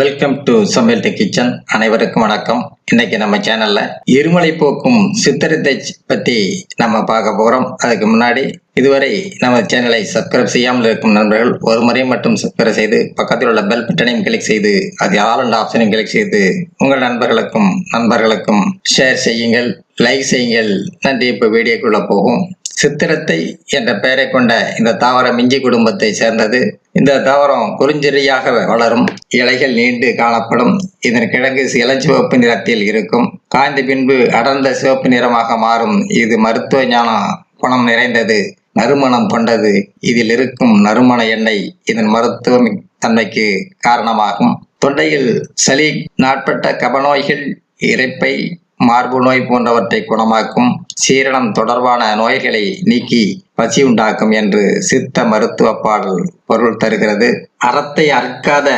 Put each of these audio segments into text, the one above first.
Welcome to Samayal the kitchen அனைவருக்கும் வணக்கம். இன்னைக்கு நம்ம சேனல்ல இருமலை போக்கும் சித்திரத்தை பத்தி நம்ம பார்க்க போறோம். அதுக்கு முன்னாடி இதுவரை நம்ம சேனலை சப்ஸ்கிரைப் செய்யாமல் இருக்கும் நண்பர்கள் ஒரு முறை மட்டும் சப்ஸ்கிரைப் செய்து பக்கத்தில் உள்ள பெல் பட்டனையும் கிளிக் செய்து அது ஆல் அண்ட் ஆப்ஷனையும் கிளிக் செய்து உங்கள் நண்பர்களுக்கும் நண்பர்களுக்கும் ஷேர் செய்யுங்கள் லைக் செய்யுங்கள். நன்றி. இப்போ வீடியோக்குள்ள போகும். சித்திரத்தை என்ற பெயரை கொண்ட இந்த தாவரம் இஞ்சி குடும்பத்தை சேர்ந்தது. இந்த தாவரம் குறிஞ்சிரியாக வளரும் இலைகள் நீண்டு காணப்படும். இதன் கிழங்கு இளஞ்சிவப்பு நிறத்தில் இருக்கும். காய்ந்த பின்பு அடர்ந்த சிவப்பு நிறமாக மாறும். இது மருத்துவ ஞான குணம் நிறைந்தது நறுமணம் கொண்டது. இதில் இருக்கும் நறுமண எண்ணெய் இதன் மருத்துவ தன்மைக்கு காரணமாகும். தொண்டையில் சளி நாட்பட்ட கபநோய்கள் இறைப்பை மார்பு நோய் போன்றவற்றை குணமாக்கும். சீரணம் தொடர்பான நோய்களை நீக்கி பசி உண்டாக்கும் என்று சித்த மருத்துவ பாடல் பொருள் தருகிறது. அறத்தை அறுக்காத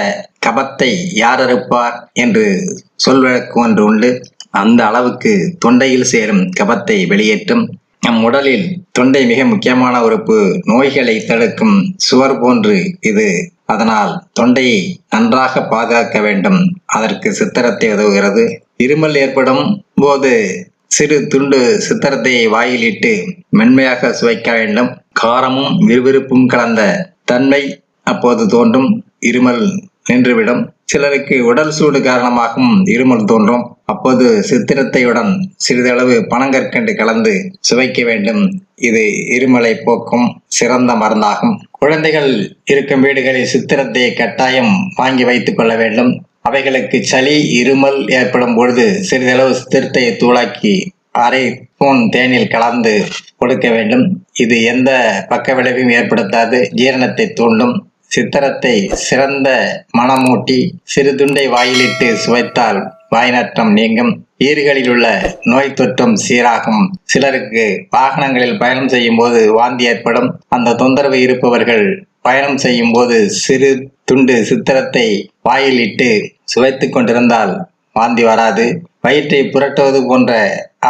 கபத்தை யார் அறுப்பார் என்று சொல்வழக்கு ஒன்று உண்டு. அந்த அளவுக்கு தொண்டையில் சேரும் கபத்தை வெளியேற்றும். நம் உடலில் தொண்டை மிக முக்கியமான உறுப்பு. நோய்களை தடுக்கும் சுவர் போன்று இது. அதனால் தொண்டையை நன்றாக பாதுகாக்க வேண்டும். அதற்கு சித்திரத்தை உதவுகிறது. இருமல் ஏற்படும் போது சிறு துண்டு சித்திரத்தை வாயிலிட்டு மென்மையாக சுவைக்க வேண்டும். காரமும் விறுவிறுப்பும் கலந்த தன்மை அப்போது தோன்றும். இருமல் நின்றுவிடும். சிலருக்கு உடல் சூடு காரணமாகவும் இருமல் தோன்றும். அப்போது சித்திரத்தையுடன் சிறிதளவு பனங்கற்கண்டு கலந்து சுவைக்க வேண்டும். இது இருமலை போக்கும் சிறந்த மருந்தாகும். குழந்தைகள் இருக்கும் வீடுகளில் சித்திரத்தை கட்டாயம் வாங்கி வைத்துக் கொள்ள வேண்டும். அவைகளுக்கு சளி இருமல் ஏற்படும் பொழுது சிறிதளவு சித்திரத்தை தூளாக்கி அரை ஸ்பூன் தேனில் கலந்து கொடுக்க வேண்டும். இது எந்த பக்க விளைவையும் ஏற்படுத்தாது. ஜீரணத்தை தூண்டும். சித்திரத்தை சிறந்த மனமூட்டி சிறு துண்டை வாயிலிட்டு சுவைத்தால் வாய் நீங்கும். ஈறுகளில் உள்ள நோய் தொற்றும் சீராகும். சிலருக்கு வாகனங்களில் பயணம் செய்யும் போது வாந்தி ஏற்படும். அந்த தொந்தரவு இருப்பவர்கள் பயணம் செய்யும் போது சிறு துண்டு சித்திரத்தை வாயிலிட்டு சுவைத்து கொண்டிருந்தால் வாந்தி வராது. வயிற்றை புரட்டுவது போன்ற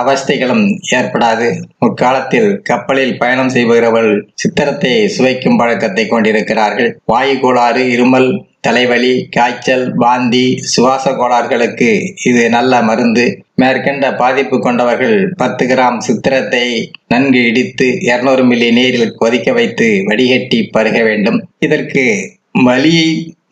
அவஸ்தைகளும் ஏற்படாது. முற்காலத்தில் கப்பலில் பயணம் செய்பவர்கள் சித்திரத்தை சுவைக்கும் பழக்கத்தை கொண்டிருக்கிறார்கள். வாயு கோளாறு இருமல் தலைவலி காய்ச்சல் வாந்தி சுவாச கோளாறுகளுக்கு இது நல்ல மருந்து. மேற்கண்ட பாதிப்பு கொண்டவர்கள் பத்து கிராம் சித்திரத்தை நன்கு இடித்து இருநூறு மில்லி நீரில் கொதிக்க வைத்து வடிகட்டி பருக வேண்டும். இதற்கு வலியை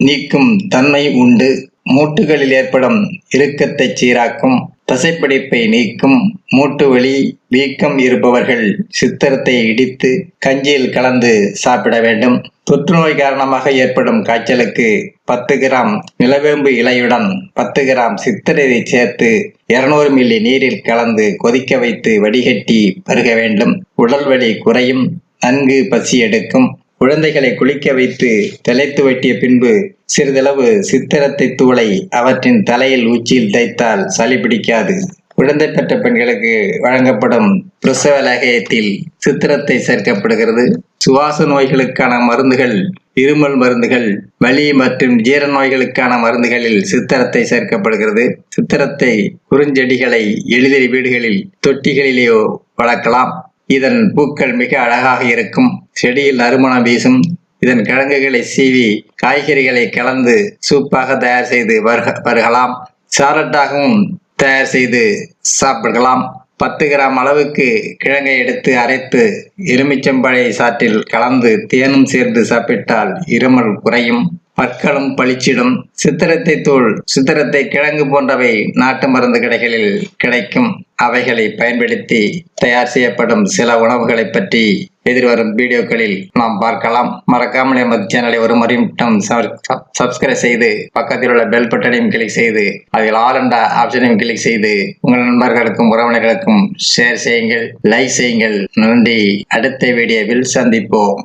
நீக்கும் தன்மை உண்டு. மூட்டுகளில் ஏற்படும் இறுக்கத்தை சீராக்கும் தசைப்பிடிப்பை நீக்கும் மூட்டு வலி வீக்கம் இருப்பவர்கள் சித்திரத்தை இடித்து கஞ்சியில் கலந்து சாப்பிட வேண்டும். தொற்றுநோய் காரணமாக ஏற்படும் காய்ச்சலுக்கு பத்து கிராம் நிலவேம்பு இலையுடன் பத்து கிராம் சித்திரையை சேர்த்து இருநூறு மில்லி நீரில் கலந்து கொதிக்க வைத்து வடிகட்டி பருக வேண்டும். உடல் வலி குறையும் நன்கு பசி எடுக்கும். குழந்தைகளை குளிக்க வைத்து தலைத்து வெட்டிய பின்பு சிறிதளவு சித்திரத்தை தூளை அவற்றின் தலையில் உச்சியில் தைத்தால் சளி பிடிக்காது. குழந்தை பெற்ற பெண்களுக்கு வழங்கப்படும் பிரசவ லேகயத்தில் சித்திரத்தை சேர்க்கப்படுகிறது. சுவாச நோய்களுக்கான மருந்துகள் இருமல் மருந்துகள் வலி மற்றும் ஜீர நோய்களுக்கான மருந்துகளில் சித்திரத்தை சேர்க்கப்படுகிறது. சித்திரத்தை குறுஞ்செடிகளை எளிதில் வீடுகளில் தொட்டிகளிலேயோ வளர்க்கலாம். இதன் பூக்கள் மிக அழகாக இருக்கும். செடியில் நறுமணம் வீசும். இதன் கிழங்குகளை சீவி காய்கறிகளை கலந்து சூப்பாக தயார் செய்து வருக வருகலாம். சாலட்டாகவும் தயார் செய்து சாப்பிடலாம். பத்து கிராம் அளவுக்கு கிழங்கை எடுத்து அரைத்து எலுமிச்சம்பழை சாற்றில் கலந்து தேனும் சேர்ந்து சாப்பிட்டால் இருமல் குறையும். பற்களும் பளிச்சிடும். சித்திரத்தை தூள் சித்திரத்தை கிழங்கு போன்றவை நாட்டு மருந்து கடைகளில் கிடைக்கும். அவைகளை பயன்படுத்தி தயார் செய்யப்படும் சில உணவுகளை பற்றி எதிர்வரும் வீடியோக்களில் நாம் பார்க்கலாம். மறக்காமல் எமது சேனலை ஒரு முறை மட்டும் சப்ஸ்கிரைப் செய்து பக்கத்தில் உள்ள பெல் பட்டனையும் கிளிக் செய்து அதில் ஆல் என்ற ஆப்ஷனையும் கிளிக் செய்து உங்கள் நண்பர்களுக்கும் உறவினர்களுக்கும் ஷேர் செய்யுங்கள் லைக் செய்யுங்கள். நன்றி. அடுத்த வீடியோவில் சந்திப்போம்.